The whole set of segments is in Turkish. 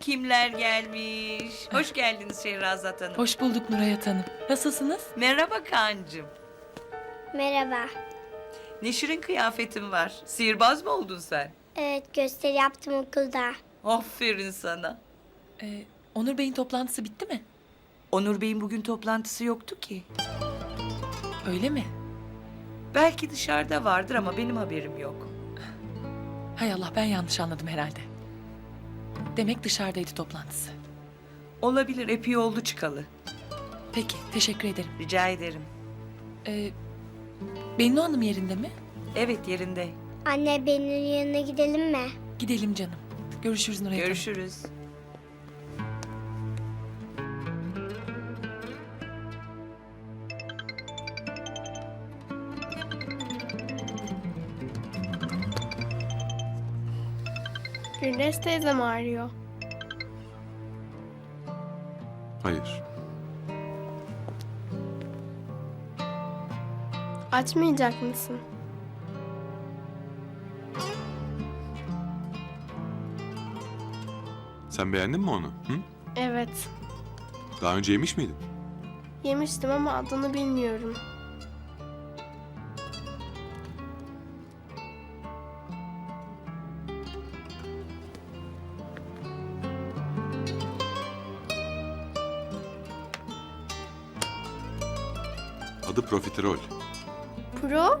Kimler gelmiş? Hoş geldiniz Şehrazat Hanım. Hoş bulduk Nurayat Hanım. Nasılsınız? Merhaba Kaan'cığım. Merhaba. Ne şirin kıyafetin var. Sihirbaz mı oldun sen? Evet gösteri yaptım okulda. Aferin sana. Ee, Onur Bey'in toplantısı bitti mi? Onur Bey'in bugün toplantısı yoktu ki. Öyle mi? Belki dışarıda vardır ama benim haberim yok. Hay Allah ben yanlış anladım herhalde. Demek dışarıdaydı toplantısı. Olabilir epey oldu çıkalı. Peki teşekkür ederim. Rica ederim. Ee, Bennu Hanım yerinde mi? Evet yerinde. Anne benim yanına gidelim mi? Gidelim canım. Görüşürüz Hanım. Görüşürüz. Güldes teyzem ağrıyor. Hayır. Açmayacak mısın? Sen beğendin mi onu? Hı? Evet. Daha önce yemiş miydin? Yemiştim ama adını bilmiyorum. Adı profiterol. Pro?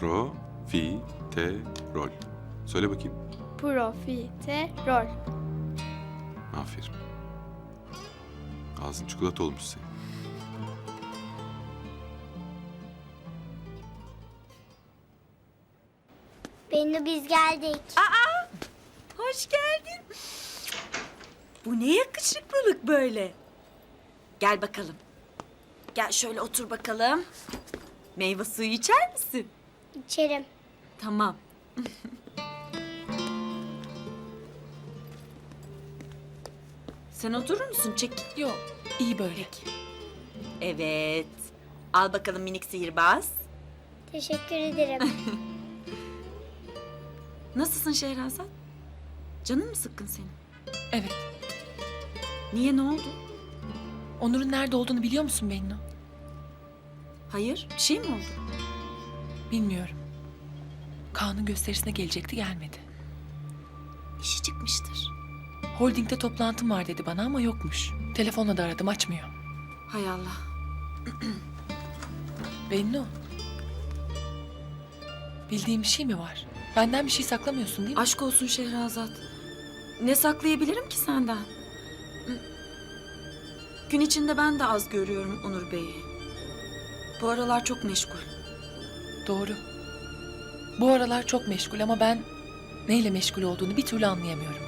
Pro, fi, te, rol. Söyle bakayım. Profiterol. Aferin. Ağzın çikolata olmuş senin. Bennu biz geldik. Hoş geldin. Bu ne yakışıklılık böyle. Gel bakalım. Gel şöyle otur bakalım. Meyve suyu içer misin? İçerim. Tamam. Sen oturur musun? Çek. Yok iyi böyle. Evet. Al bakalım minik sihirbaz. Teşekkür ederim. Nasılsın Şehrazat? Canın mı sıkkın senin? Evet. Niye ne oldu? Onur'un nerede olduğunu biliyor musun Bennu? Hayır, bir şey mi oldu? Bilmiyorum. Kaan'ın gösterisine gelecekti gelmedi. İşi çıkmıştır. Holding'de toplantım var dedi bana ama yokmuş. Telefonla da aradım açmıyor. Hay Allah. Bennu. Bildiğim bir şey mi var? Benden bir şey saklamıyorsun değil mi? Aşk olsun Şehrazat. Ne saklayabilirim ki senden? Gün içinde ben de az görüyorum Onur Bey'i. Bu aralar çok meşgul. Doğru. Bu aralar çok meşgul ama ben neyle meşgul olduğunu bir türlü anlayamıyorum.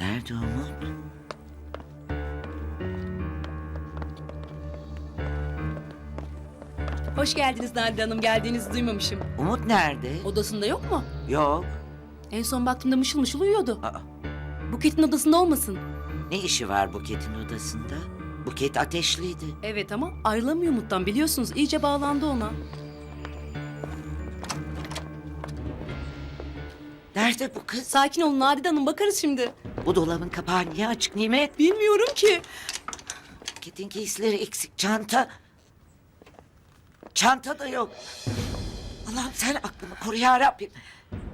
Nerede Umut? Hoş geldiniz Nadide Hanım. Geldiğinizi duymamışım. Umut nerede? Odasında yok mu? Yok. En son baktığımda mışıl mışıl uyuyordu. Aa, Buket'in odasında olmasın. ne işi var Buket'in odasında? Buket ateşliydi. Evet ama ayrılamıyor Umut'tan biliyorsunuz. İyice bağlandı ona. Nerede bu kız? Sakin olun Nadide Hanım. Bakarız şimdi. Bu dolabın kapağı niye açık Nimet? Bilmiyorum ki. Buket'in giysileri eksik. Çanta. Çanta da yok. Allah'ım sen aklımı koru ya Rabbim.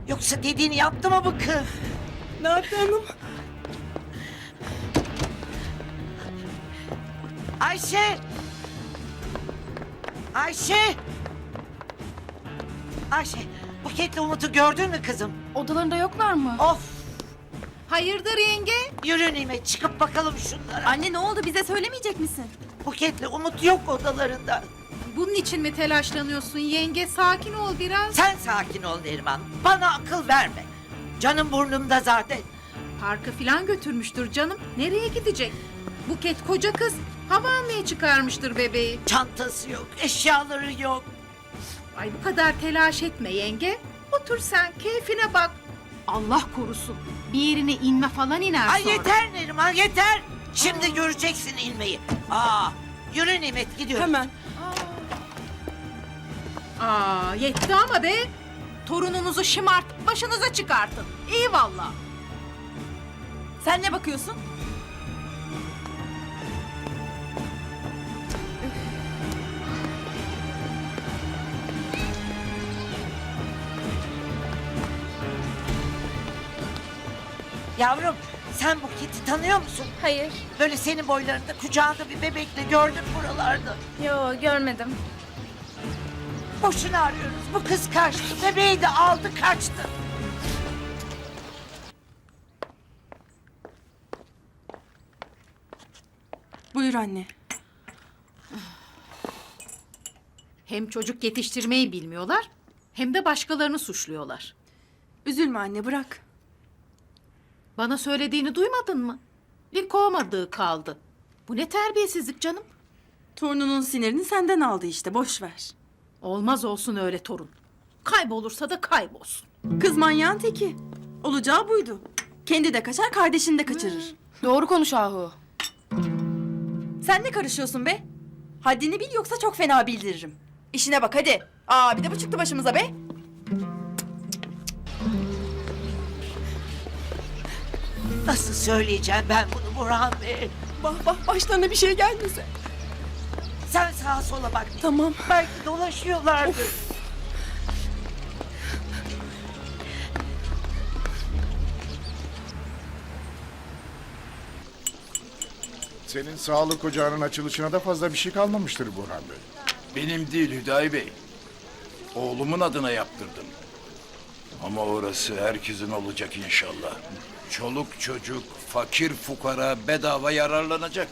Yoksa dediğini yaptı mı bu kız? Nadide Hanım. Ayşe! Ayşe! Ayşe, Buket'le Umut'u gördün mü kızım? Odalarında yoklar mı? Of! Hayırdır yenge? Yürü Nimet, çıkıp bakalım şunlara. Anne ne oldu bize söylemeyecek misin? Buket'le Umut yok odalarında. Bunun için mi telaşlanıyorsun yenge? Sakin ol biraz. Sen sakin ol Neriman. Bana akıl verme. Canım burnumda zaten. Parka filan götürmüştür canım. Nereye gidecek? Buket koca kız. Hava almaya çıkarmıştır bebeği. Çantası yok, eşyaları yok. Ay bu kadar telaş etme yenge. Otur sen keyfine bak. Allah korusun. Bir yerine inme falan iner Ay sonra. yeter Neriman yeter. Şimdi göreceksin ilmeği. Aa, yürü Nimet gidiyoruz. Hemen. Aa yetti ama be. Torununuzu şımartıp başınıza çıkartın. İyi valla. Sen ne bakıyorsun? Yavrum sen bu kiti tanıyor musun? Hayır. Böyle senin boylarında kucağında bir bebekle gördün buralarda. Yo görmedim. Boşuna arıyoruz. Bu kız kaçtı. Bebeği de aldı kaçtı. Buyur anne. Hem çocuk yetiştirmeyi bilmiyorlar hem de başkalarını suçluyorlar. Üzülme anne bırak. Bana söylediğini duymadın mı? Bir kovmadığı kaldı. Bu ne terbiyesizlik canım. Torununun sinirini senden aldı işte boş ver. Olmaz olsun öyle torun. Kaybolursa da kaybolsun. Kız manyağın teki. Olacağı buydu. Kendi de kaçar kardeşini de kaçırır. Doğru konuş Ahu. Sen ne karışıyorsun be? Haddini bil yoksa çok fena bildiririm. İşine bak hadi. Aa bir de bu çıktı başımıza be. Nasıl söyleyeceğim ben bunu Burhan Bey? Bah bah başlarına bir şey gelmese. Sen sağa sola bak. Tamam. Belki dolaşıyorlardır. Senin sağlık ocağının açılışına da fazla bir şey kalmamıştır Burhan Bey. Benim değil Hüdayi Bey. Oğlumun adına yaptırdım. Ama orası herkesin olacak inşallah. Çoluk çocuk, fakir fukara bedava yararlanacak.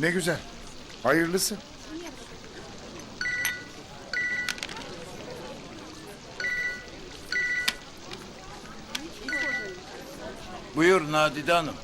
Ne güzel. Hayırlısı. Buyur Nadide Hanım.